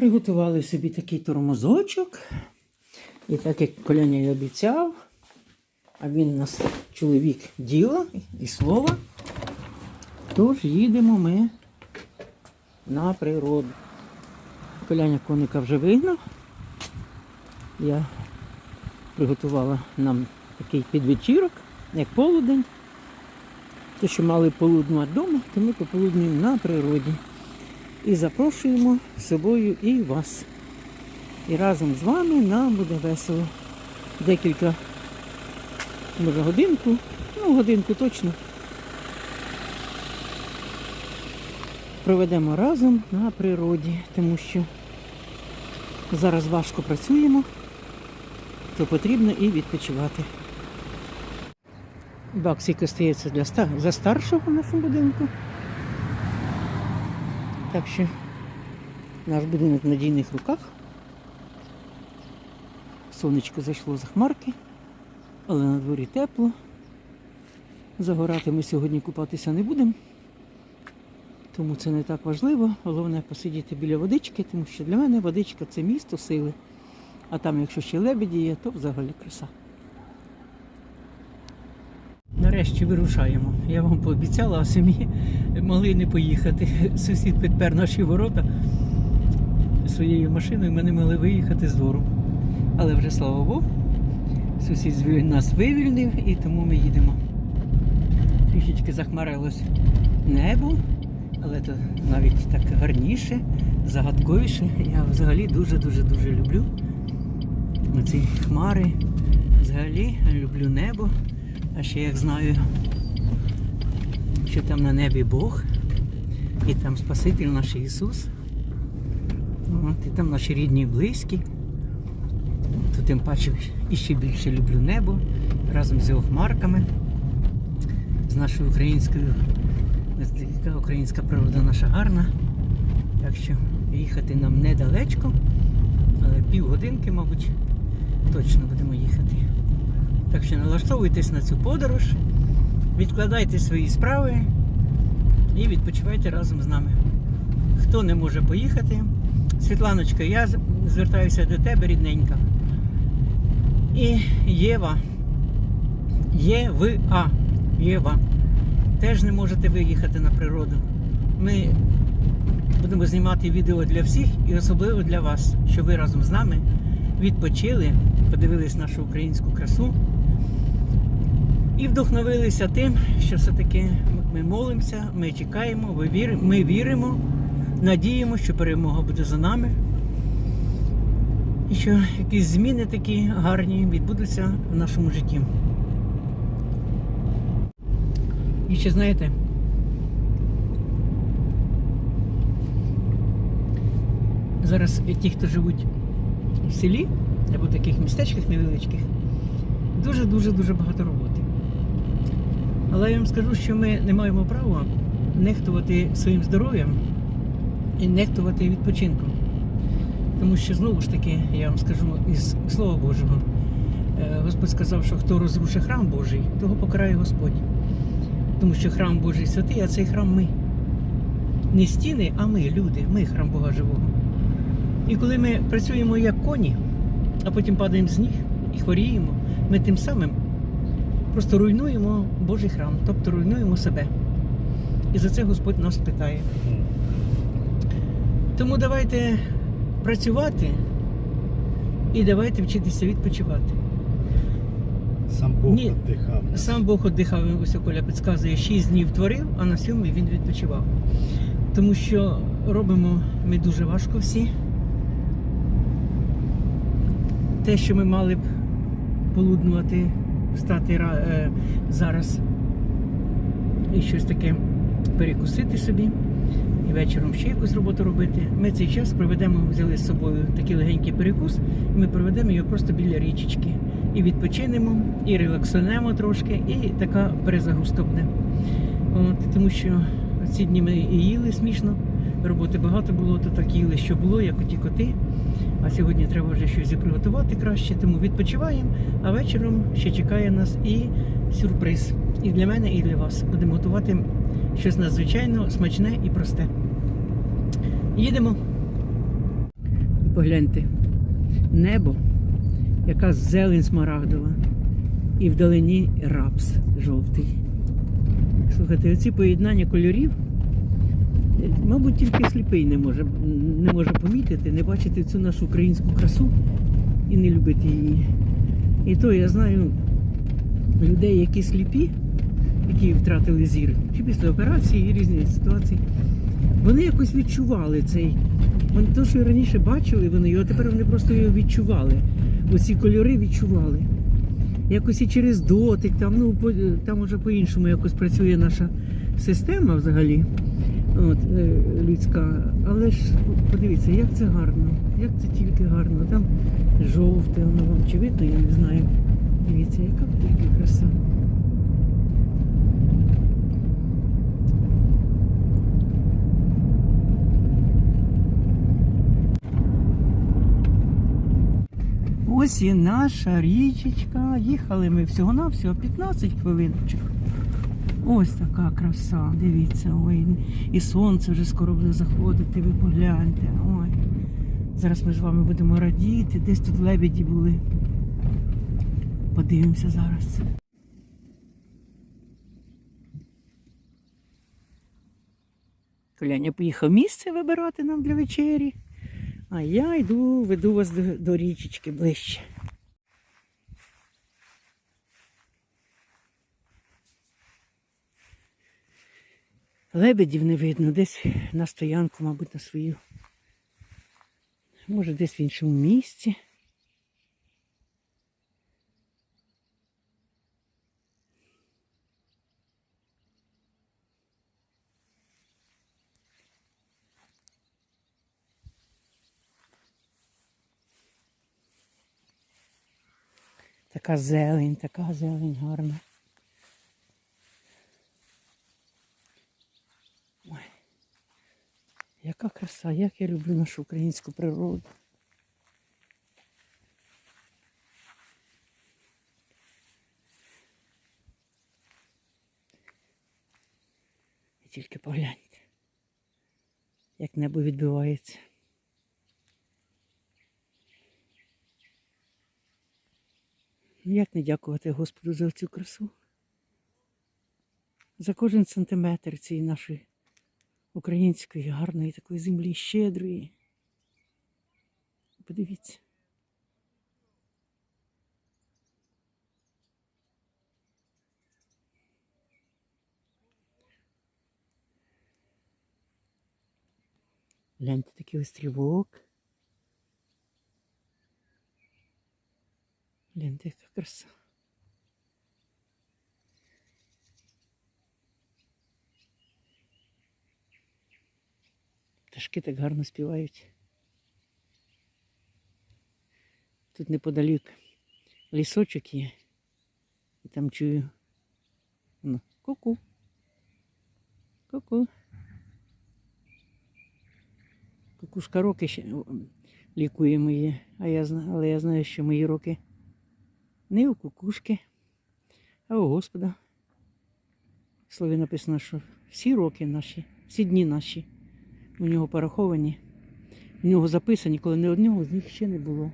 Приготували собі такий тормозочок. І так як Коляня й обіцяв, а він у нас чоловік діла і слова, тож їдемо ми на природу. Коляня коника вже вигнав. Я приготувала нам такий підвечірок, як полудень. Те, що мали полуднувати вдома, то ми пополуднюємо на природі. І запрошуємо з собою і вас. І разом з вами нам буде весело. Декілька, може, годинку, ну, годинку точно. Проведемо разом на природі, тому що зараз важко працюємо, то потрібно і відпочивати. Баксик остається для за старшого в нашому будинку. Так що наш будинок в надійних руках. Сонечко зайшло за хмарки, але на дворі тепло. Загорати ми сьогодні купатися не будемо. Тому це не так важливо. Головне посидіти біля водички, тому що для мене водичка це місто сили. А там, якщо ще лебеді є, то взагалі краса. Нарешті вирушаємо. Я вам пообіцяла, а самі могли не поїхати. Сусід підпер наші ворота своєю машиною, ми не могли виїхати з двору. Але вже слава Богу, сусід нас вивільнив і тому ми їдемо. Трішечки захмарилось небо, але то навіть так гарніше, загадковіше. Я взагалі дуже-дуже дуже люблю ці хмари. Взагалі люблю небо. А ще як знаю, що там на небі Бог, і там Спаситель наш Ісус. От, і там наші рідні і близькі. То тим паче і ще більше люблю небо разом з його хмарками, з нашою українською, яка українська природа наша гарна. Так що їхати нам недалечко, але півгодинки, мабуть, точно будемо їхати. Так що налаштовуйтесь на цю подорож, відкладайте свої справи і відпочивайте разом з нами. Хто не може поїхати, Світланочка, я звертаюся до тебе, рідненька. І Єва. Єва. Єва. Теж не можете виїхати на природу. Ми будемо знімати відео для всіх і особливо для вас, щоб ви разом з нами відпочили, подивились нашу українську красу і вдохновилися тим, що все-таки ми молимося, ми чекаємо, ми віримо, ми віримо, надіємо, що перемога буде за нами. І що якісь зміни такі гарні відбудуться в нашому житті. І ще знаєте, зараз ті, хто живуть в селі або в таких містечках невеличких, дуже-дуже дуже багато роботи. Але я вам скажу, що ми не маємо права нехтувати своїм здоров'ям і нехтувати відпочинком. Тому що знову ж таки, я вам скажу із Слова Божого, е, Господь сказав, що хто розрушить храм Божий, того покарає Господь. Тому що храм Божий святий, а цей храм ми. Не стіни, а ми, люди, ми храм Бога живого. І коли ми працюємо як коні, а потім падаємо з ніг і хворіємо, ми тим самим просто руйнуємо Божий храм, тобто руйнуємо себе. І за це Господь нас питає. Тому давайте працювати і давайте вчитися відпочивати. Сам Бог Ні. віддихав. Сам Бог віддихав, ось Коля підказує, 6 днів творив, а на сьомий він відпочивав. Тому що робимо ми дуже важко всі. Те, що ми мали б полуднувати, встати е, зараз і щось таке перекусити собі, і вечором ще якусь роботу робити. Ми цей час проведемо, взяли з собою такий легенький перекус, і ми проведемо його просто біля річечки. І відпочинемо, і релаксуємо трошки, і така перезагрузка буде. От, тому що ці дні ми і їли смішно, роботи багато було, то так їли, що було, як оті коти. А сьогодні треба вже щось і приготувати краще, тому відпочиваємо, а вечором ще чекає нас і сюрприз. І для мене, і для вас. Будемо готувати щось надзвичайно смачне і просте. Їдемо. погляньте. Небо, яка зелень смарагдова. І вдалині рапс жовтий. Слухайте, оці поєднання кольорів, мабуть, тільки сліпий не може, не може помітити, не бачити цю нашу українську красу і не любити її. І то я знаю людей, які сліпі, які втратили зір, чи після операції, і різні ситуації, вони якось відчували цей. Вони те, що раніше бачили, вони його тепер вони просто його відчували. Оці кольори відчували. Якось і через дотик, там, ну, там уже по-іншому якось працює наша система взагалі. От, е, людська. Але ж подивіться, як це гарно, як це тільки гарно. Там жовте, воно вам чи видно, я не знаю. Дивіться, яка тільки краса. Ось і наша річечка. Їхали ми всього-навсього 15 хвилиночок. Ось така краса, дивіться, ой, і сонце вже скоро буде заходити, ви погляньте. Ой. Зараз ми з вами будемо радіти. Десь тут лебеді були. Подивимося зараз. Коляня поїхав місце вибирати нам для вечері. А я йду, веду вас до, до річечки ближче. Лебедів не видно, десь на стоянку, мабуть, на свою. Може, десь в іншому місці. Така зелень, така зелень гарна. Яка краса, як я люблю нашу українську природу. І тільки погляньте, як небо відбивається. Ну, Як не дякувати Господу за цю красу? За кожен сантиметр цієї нашої української гарної такої землі, щедрої. Подивіться. Гляньте такий острівок. Гляньте, яка краса. Пташки так гарно співають. Тут неподалік лісочок є. І там чую. Ну, ку-ку. Ку-ку. Кукушка роки ще о, лікує мої, а я знаю, але я знаю, що мої роки не у кукушки, а у Господа. В слові написано, що всі роки наші, всі дні наші у нього пораховані, у нього записані, коли не одного з них ще не було.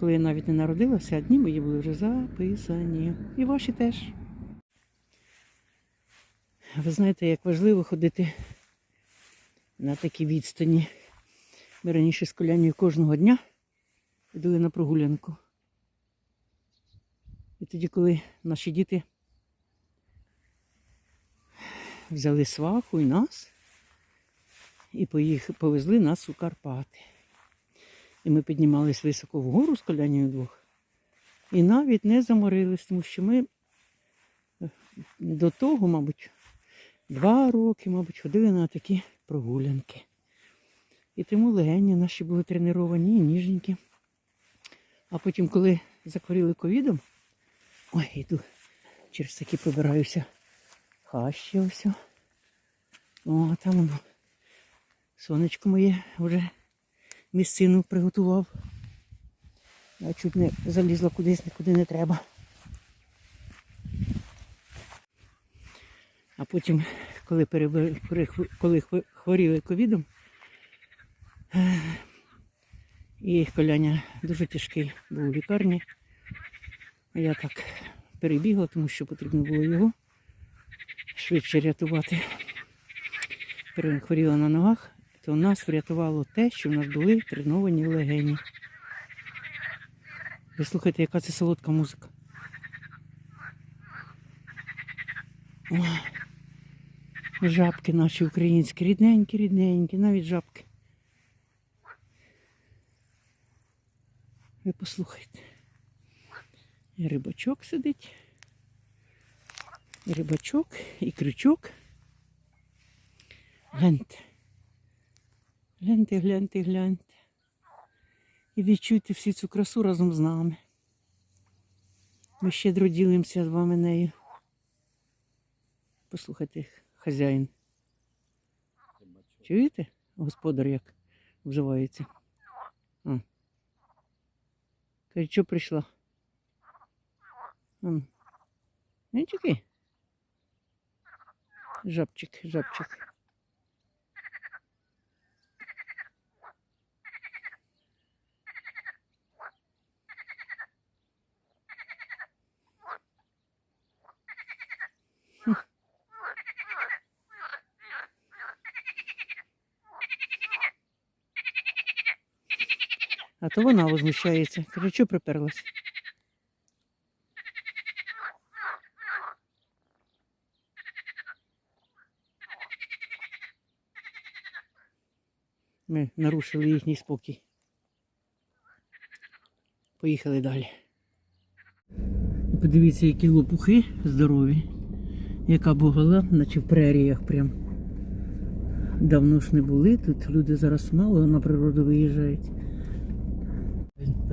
Коли я навіть не народилася, а дні мої були вже записані. І ваші теж. Ви знаєте, як важливо ходити на такі відстані. Ми раніше з коляною кожного дня ходили на прогулянку. І тоді, коли наші діти взяли сваху і нас і поїх... повезли нас у Карпати. І ми піднімались високо вгору з коляною двох. І навіть не заморились, тому що ми е, до того, мабуть, два роки, мабуть, ходили на такі прогулянки. І тому легені наші були треновані і ніжненькі. А потім, коли захворіли ковідом, ой, йду через такі пробираюся хащі ось. О, там воно. Сонечко моє вже місцину приготував. Я чуть не залізла кудись, нікуди не треба. А потім, коли, перехв- коли хворіли ковідом, І коляня дуже тяжкий був у лікарні. Я так перебігла, тому що потрібно було його швидше рятувати. Перехворіла на ногах, то нас врятувало те, що в нас були треновані легені. Ви слухайте, яка це солодка музика. Жабки наші українські, рідненькі, рідненькі, навіть жабки. Ви послухайте. І рибачок сидить. І рибачок, і крючок. Гляньте. Гляньте, гляньте, гляньте. І відчуйте всю цю красу разом з нами. Ми щедро ділимося з вами нею. Послухайте, хазяїн. Чуєте? Господар як взивається. А. Що прийшла? Чекай. Жабчик, жабчик. А то вона возмущається. Каже, що приперлась? Ми нарушили їхній спокій. Поїхали далі. Подивіться, які лопухи здорові. Яка бугала, наче в преріях прям. Давно ж не були тут. Люди зараз мало на природу виїжджають.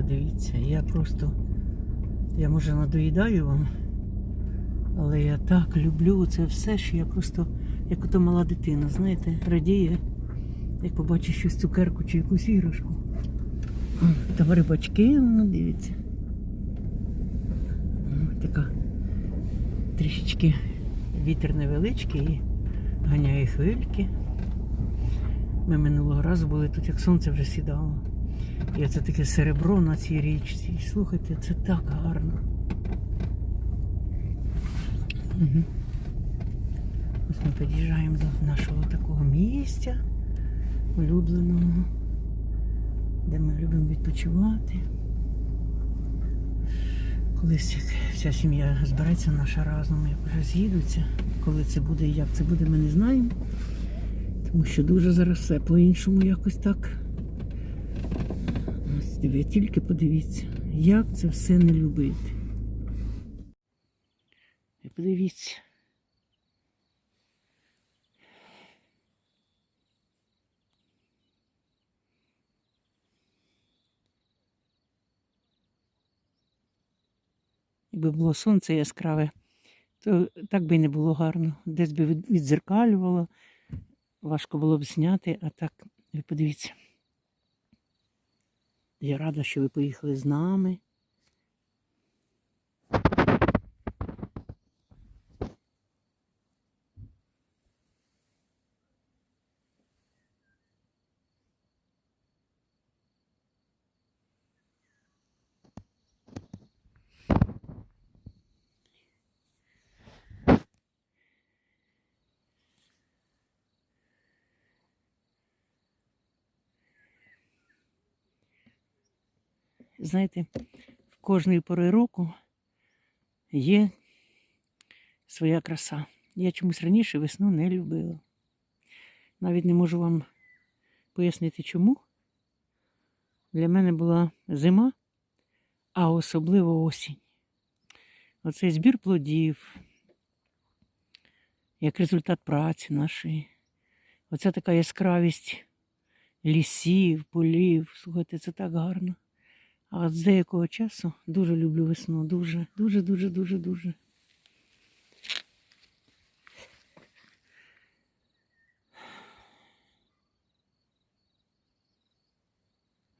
Подивіться, я просто. Я може надоїдаю вам, але я так люблю це все, що я просто, як ото мала дитина, знаєте, радіє, як побачить щось цукерку чи якусь іграшку. Там рибачки, воно дивіться. Така трішечки вітер невеличкий і ганяє хвильки. Ми минулого разу були тут, як сонце вже сідало. І це таке серебро на цій річці. І слухайте, це так гарно. Угу. Ось ми під'їжджаємо до нашого такого місця улюбленого, де ми любимо відпочивати. Колись вся сім'я збереться наша разом, як вже з'їдуться. Коли це буде і як це буде, ми не знаємо. Тому що дуже зараз все по-іншому якось так. Ось ви тільки подивіться, як це все не любити. Ви подивіться. Якби було сонце яскраве, то так би й не було гарно. Десь би від- відзеркалювало, важко було б зняти, а так, ви подивіться. Я рада, що ви поїхали з нами. Знаєте, в кожної пори року є своя краса. Я чомусь раніше весну не любила. Навіть не можу вам пояснити чому. Для мене була зима, а особливо осінь. Оцей збір плодів, як результат праці нашої. Оця така яскравість лісів, полів. Слухайте, це так гарно. А з деякого часу дуже люблю весну. Дуже, дуже, дуже, дуже, дуже.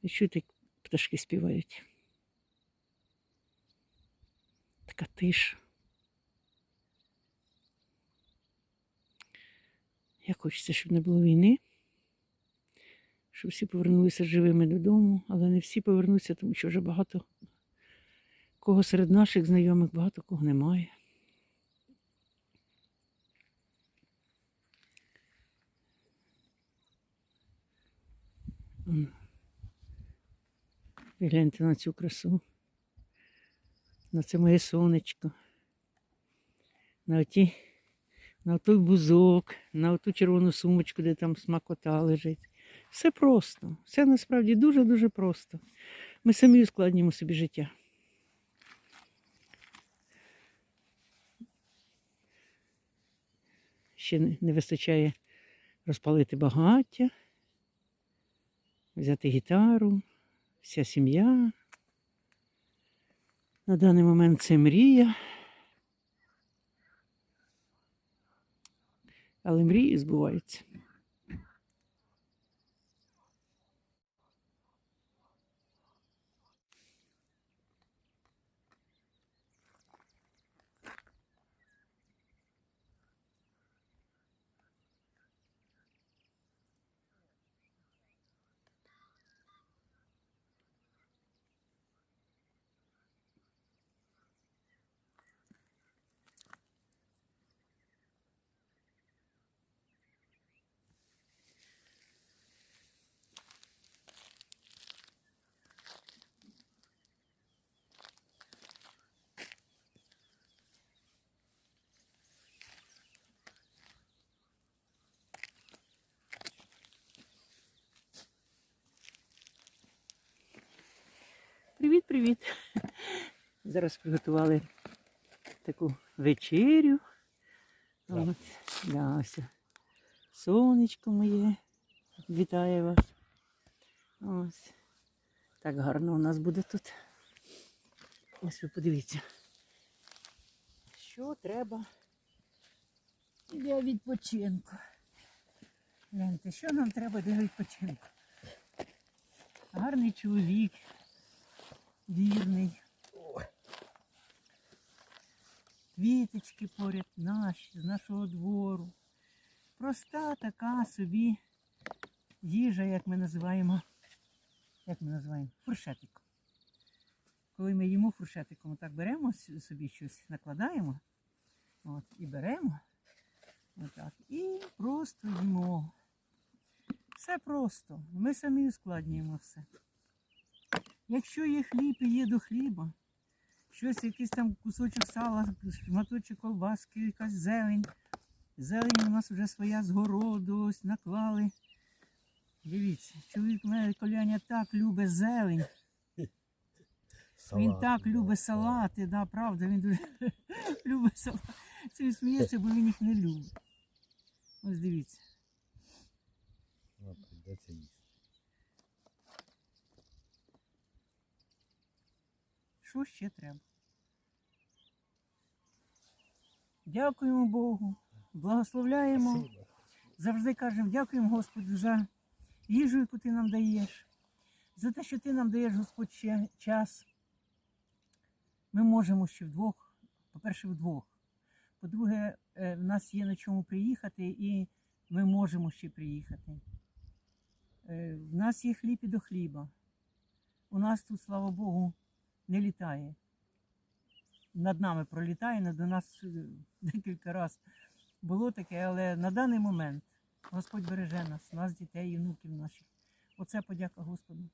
І чуєте, як пташки співають. Така тиша. Як хочеться, щоб не було війни, щоб всі повернулися живими додому, але не всі повернуться, тому що вже багато кого серед наших знайомих, багато кого немає. Гляньте на цю красу. На це моє сонечко. На оті, на той бузок, на ту червону сумочку, де там смакота лежить. Все просто. Все насправді дуже-дуже просто. Ми самі ускладнюємо собі життя. Ще не- вистачає розпалити багаття, взяти гітару, вся сім'я. На даний момент це мрія. Але мрії збуваються. Привіт, привіт. Зараз приготували таку вечерю. От, да, ось. Сонечко моє. Вітаю вас. Ось. Так гарно у нас буде тут. Ось ви подивіться. Що треба для відпочинку? Гляньте, що нам треба для відпочинку? Гарний чоловік, вірний. Квіточки поряд наші, з нашого двору. Проста така собі їжа, як ми називаємо. Як ми називаємо? Фуршетик. Коли ми їмо фуршетиком, так беремо собі щось, накладаємо от, і беремо. Отак, і просто їмо. Все просто. Ми самі ускладнюємо все. Якщо є хліб і є до хліба, щось, якийсь там кусочок сала, шматочок колбаски, якась зелень. Зелень у нас вже своя з городу, ось наклали. Дивіться, чоловік мене коляня так любить зелень. він так да, любить салати, да, правда, він дуже любить салати. Це він сміється, бо він їх не любить. Ось дивіться. Їсти. Що ще треба? Дякуємо Богу, благословляємо. Завжди кажемо, дякуємо Господу за їжу, яку ти нам даєш, за те, що ти нам даєш, Господь, ще час. Ми можемо ще вдвох, по-перше, вдвох. По-друге, е, в нас є на чому приїхати, і ми можемо ще приїхати. Е, В нас є хліб і до хліба. У нас тут, слава Богу, не літає. Над нами пролітає, над нас е, декілька разів було таке, але на даний момент Господь береже нас, нас, дітей і внуків наших. Оце подяка Господу.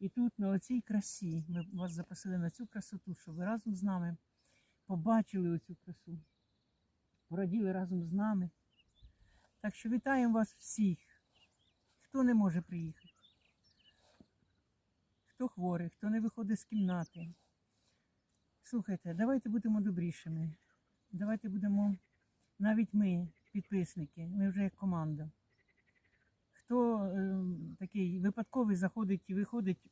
І тут, на оцій красі, ми вас запросили на цю красоту, щоб ви разом з нами побачили оцю красу, пораділи разом з нами. Так що вітаємо вас всіх, хто не може приїхати, хто хворий, хто не виходить з кімнати. Слухайте, давайте будемо добрішими. Давайте будемо навіть ми, підписники, ми вже як команда. Хто е, такий випадковий заходить і виходить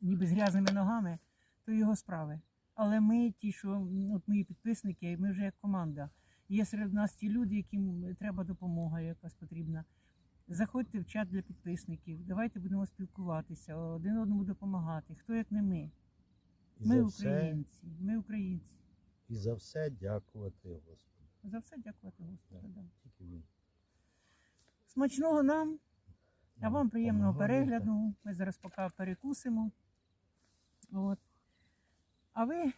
ніби з грязними ногами, то його справи. Але ми, ті, що от мої підписники, ми вже як команда. Є серед нас ті люди, яким треба допомога якась потрібна. Заходьте в чат для підписників, давайте будемо спілкуватися, один одному допомагати. Хто як не ми? І Ми за все, українці, ми українці. і за все дякувати Господу. За все дякувати Господу. Да. Да. Смачного нам А вам приємного перегляду. Ми зараз поки перекусимо. От. А ви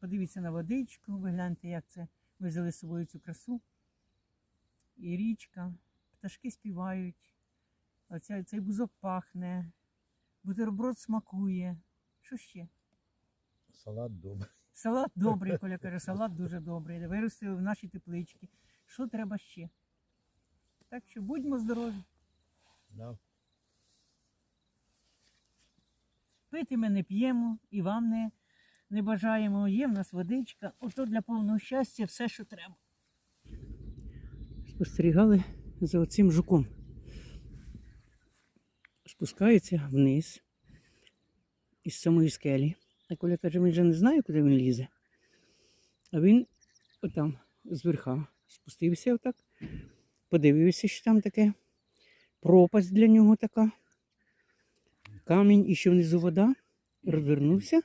подивіться на водичку, ви гляньте, як це ми взяли з собою цю красу. І річка, пташки співають, оця, цей бузок пахне, бутерброд смакує. Що ще? Салат добрий. Салат добрий, Коля каже, салат дуже добрий. Виростили в нашій тепличці. Що треба ще? Так що будьмо здорові. Да. Пити ми не п'ємо і вам не, не бажаємо. Є в нас водичка. Ото для повного щастя все, що треба. Спостерігали за оцим жуком. Спускається вниз із самої скелі. А Коля каже, він же не знає, куди він лізе. А він отам зверха спустився отак, подивився, що там таке. Пропасть для нього така камінь і ще внизу вода, розвернувся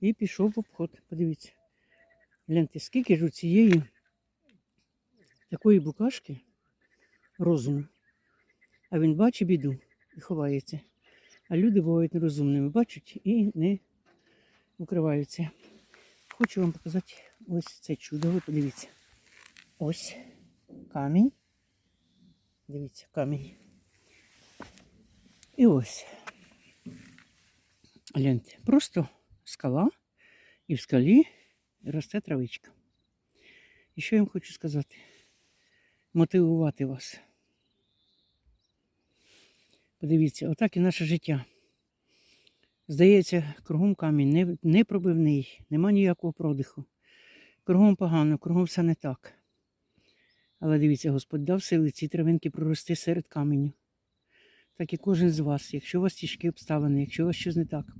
і пішов в обход. Подивіться. Гляньте, скільки ж у цієї такої букашки розуму. А він бачить біду і ховається. А люди бувають нерозумними, бачать і не укриваються. Хочу вам показати ось це чудо. Ви подивіться. Ось камінь. Дивіться, камінь. І ось. Гляньте, просто скала, і в скалі росте травичка. І що я вам хочу сказати? Мотивувати вас. Подивіться, отак і наше життя. Здається, кругом камінь не, не пробивний, нема ніякого продиху. Кругом погано, кругом все не так. Але дивіться, Господь дав сили ці травинки прорости серед каменю так і кожен з вас, якщо у вас тяжкі обставини, якщо у вас щось не так,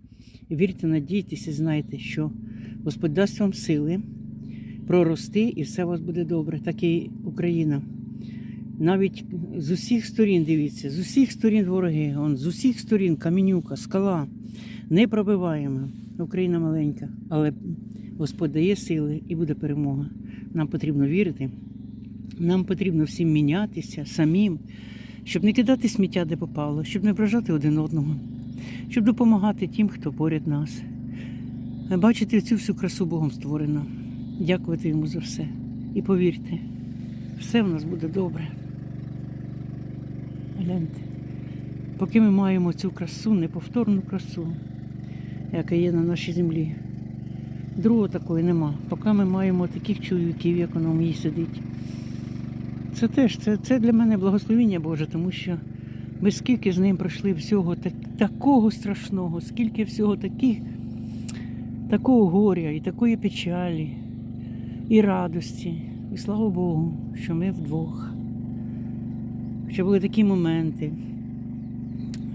вірте, надійтеся і знайте, що Господь дасть вам сили прорости і все у вас буде добре, так і Україна. Навіть з усіх сторін, дивіться, з усіх сторін вороги, он, з усіх сторін камінюка, скала, не пробиваємо. Україна маленька, але Господь дає сили і буде перемога. Нам потрібно вірити, нам потрібно всім мінятися самим щоб не кидати сміття, де попало, щоб не вражати один одного, щоб допомагати тим, хто поряд нас. Бачити цю всю красу Богом створено. Дякувати йому за все. І повірте, все в нас буде добре. Гляньте, поки ми маємо цю красу, неповторну красу, яка є на нашій землі. Другого такої нема. Поки ми маємо таких чоловіків, як воно в мені сидить. Це теж це, це для мене благословіння Боже, тому що ми скільки з ним пройшли всього так, такого страшного, скільки всього таких, такого горя і такої печалі, і радості. І слава Богу, що ми вдвох. Що були такі моменти,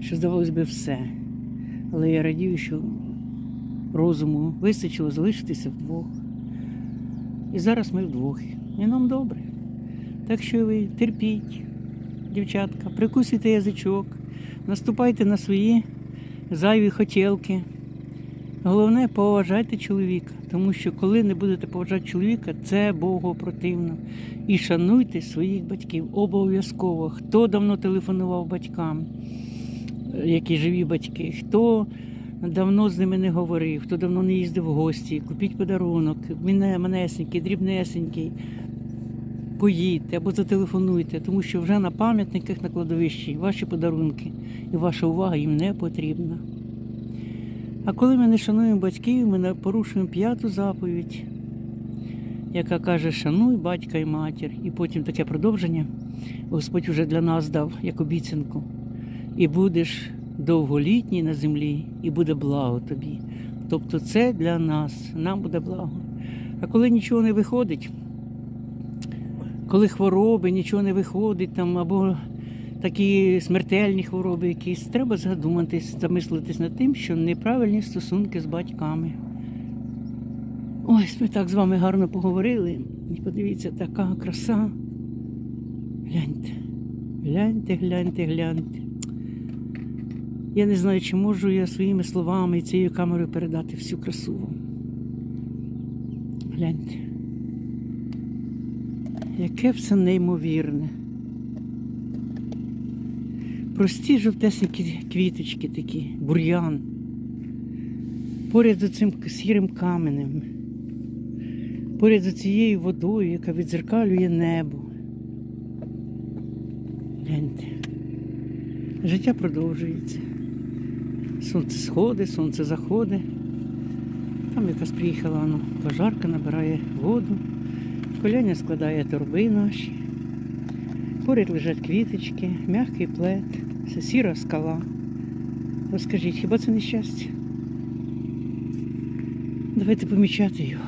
що здавалось би все. Але я радію, що розуму вистачило залишитися вдвох. І зараз ми вдвох. І нам добре. Так що ви терпіть, дівчатка, прикусуйте язичок, наступайте на свої зайві хотілки. Головне, поважайте чоловіка, тому що коли не будете поважати чоловіка, це Богу противно. І шануйте своїх батьків. Обов'язково. Хто давно телефонував батькам, які живі батьки, хто давно з ними не говорив, хто давно не їздив в гості, купіть подарунок, манесенький, дрібнесенький. Поїдьте або зателефонуйте, тому що вже на пам'ятниках на кладовищі ваші подарунки. І ваша увага їм не потрібна. А коли ми не шануємо батьків, ми порушуємо п'яту заповідь, яка каже, шануй батька і матір. І потім таке продовження Господь вже для нас дав як обіцянку. І будеш довголітній на землі, і буде благо тобі. Тобто це для нас, нам буде благо. А коли нічого не виходить, коли хвороби, нічого не виходить, там, або такі смертельні хвороби якісь, треба задуматись, замислитись над тим, що неправильні стосунки з батьками. Ось ми так з вами гарно поговорили. І подивіться, така краса. Гляньте, гляньте, гляньте, гляньте. Я не знаю, чи можу я своїми словами і цією камерою передати всю красу. Гляньте. Яке все неймовірне. Прості жовтесенькі квіточки такі, бур'ян. Поряд з цим сірим каменем. Поряд з цією водою, яка відзеркалює небо. Гляньте. Життя продовжується. Сонце сходить, сонце заходить. Там якась приїхала ну, пожарка, набирає воду. Коляня складає торби наші. Поряд лежать квіточки, м'який плед, це сіра скала. Розкажіть, хіба це не щастя? Давайте помічати його.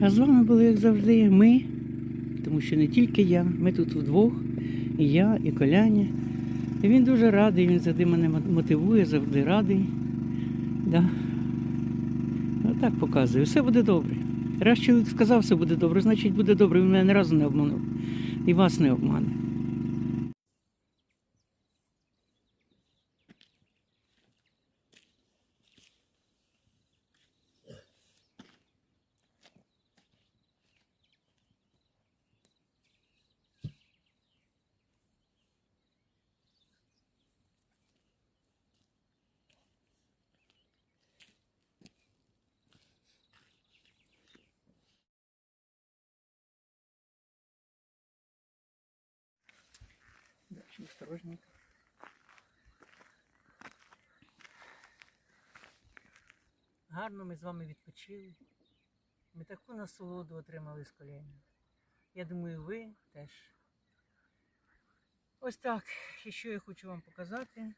А з вами були, як завжди, ми, тому що не тільки я, ми тут вдвох, і я, і Коляня. І він дуже радий, він завжди мене мотивує, завжди радий. Да. Отак показує, все буде добре. Раз чоловік сказав, все буде добре, значить буде добре. Він мене не разу не обманув. І вас не обмане. Осторожненько. Гарно ми з вами відпочили. Ми таку насолоду отримали з коління. Я думаю, ви теж. Ось так. І що я хочу вам показати.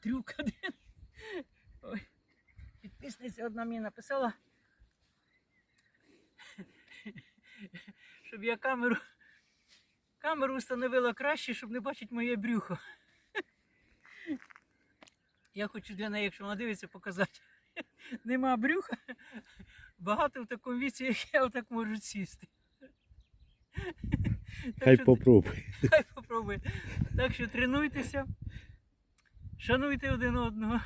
Трюк один. Ой. Підписниця одна мені написала, щоб я камеру Камеру встановила краще, щоб не бачити моє брюхо. Я хочу для неї, якщо вона дивиться, показати. Нема брюха. Багато в такому віці, як я отак можуть сісти. Хай що- попробуй. Хай попробує. Так що тренуйтеся, шануйте один одного.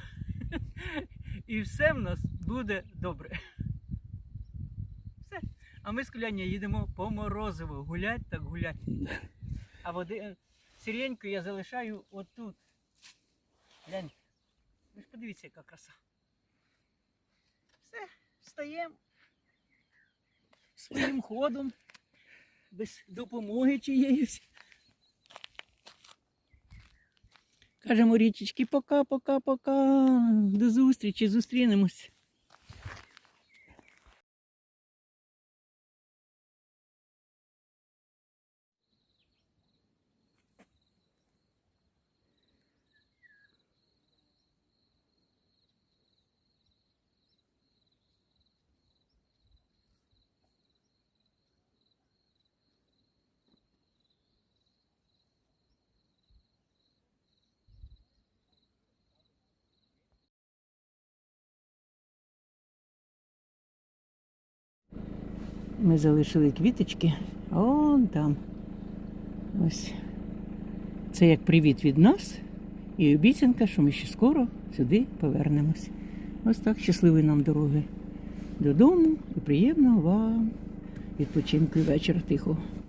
І все в нас буде добре. А ми з Коляння їдемо по морозиво. Гулять так гулять. А води е, сиреньку я залишаю отут. Глянь. Ви ж подивіться, яка краса. Все, встаємо своїм ходом, без допомоги чиєїсь. Кажемо річечки, пока, пока, пока. До зустрічі, зустрінемось. Ми залишили квіточки, а он там. Ось. Це як привіт від нас і обіцянка, що ми ще скоро сюди повернемось. Ось так щасливої нам дороги додому і приємного вам відпочинку і вечора тихого.